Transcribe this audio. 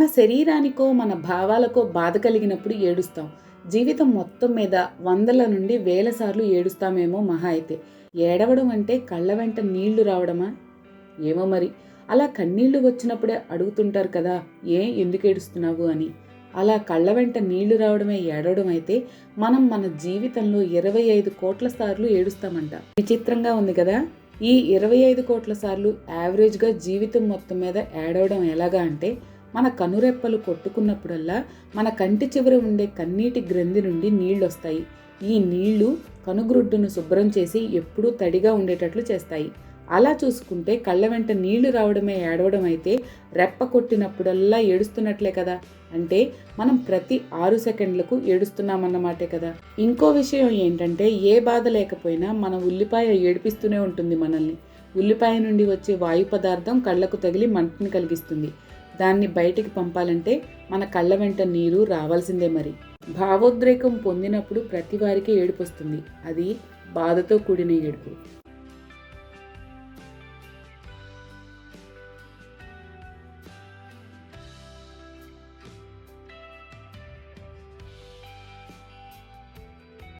మన శరీరానికో మన భావాలకో బాధ కలిగినప్పుడు ఏడుస్తాం. జీవితం మొత్తం మీద వందల నుండి వేల సార్లు ఏడుస్తామేమో మహా అయితే. ఏడవడం అంటే కళ్ళ వెంట నీళ్ళు రావడమా? ఏమో మరి. అలా కన్నీళ్ళు వచ్చినప్పుడే అడుగుతుంటారు కదా ఏ ఎందుకు ఏడుస్తున్నావు? అని. అలా కళ్ళ వెంట నీళ్ళు రావడమే ఏడవడం అయితే మనం మన జీవితంలో ఇరవై ఐదు కోట్ల సార్లు ఏడుస్తామంట. విచిత్రంగా ఉంది కదా. ఈ ఇరవై ఐదు కోట్ల సార్లు యావరేజ్గా జీవితం మొత్తం మీద ఏడవడం ఎలాగా అంటే మన కనురెప్పలు కొట్టుకున్నప్పుడల్లా మన కంటి చివర ఉండే కన్నీటి గ్రంథి నుండి నీళ్ళు వస్తాయి ఈ నీళ్ళు కనుగ్రుడ్డును శుభ్రం చేసి ఎప్పుడూ తడిగా ఉండేటట్లు చేస్తాయి. అలా చూసుకుంటే కళ్ళ వెంట నీళ్ళు రావడమే ఏడవడం అయితే రెప్ప కొట్టినప్పుడల్లా ఏడుస్తున్నట్లే కదా. అంటే మనం ప్రతి ఆరు సెకండ్లకు ఏడుస్తున్నామన్నమాటే కదా. ఇంకో విషయం ఏంటంటే ఏ బాధ లేకపోయినా మన ఉల్లిపాయ ఏడిపిస్తూనే ఉంటుంది మనల్ని. ఉల్లిపాయ నుండి వచ్చే వాయు పదార్థం కళ్ళకు తగిలి మంటని కలిగిస్తుంది. దాన్ని బయటికి పంపాలంటే మన కళ్ళ వెంట నీరు రావాల్సిందే మరి. భావోద్రేకం పొందినప్పుడు ప్రతి వారికి ఏడుపు వస్తుంది అది బాధతో కూడిన ఏడుపు.